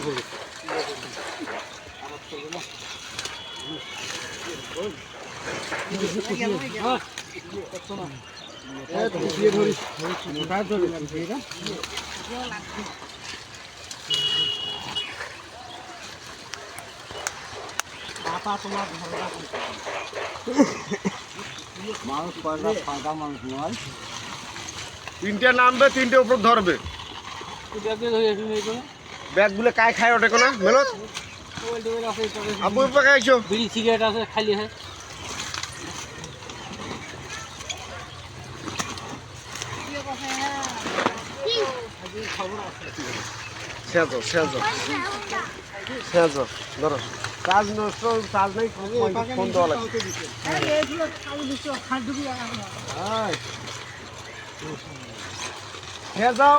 করে মানুষ পয়সা ফাঁকা মানুষ নয়। তিনটে নামবে তিনটে উপর ধরবে। ব্যাগগুলো কায় খায় ওঠে কোনা? মেলত আবু খাইছো বিড়ি সিগারেট আছে খালি হ্যাঁ সেজো সেজো সেজো ধরো। কাজ নষ্ট কাজ নেই ফোন দেওয়া লাগবে। খেয়ে যাও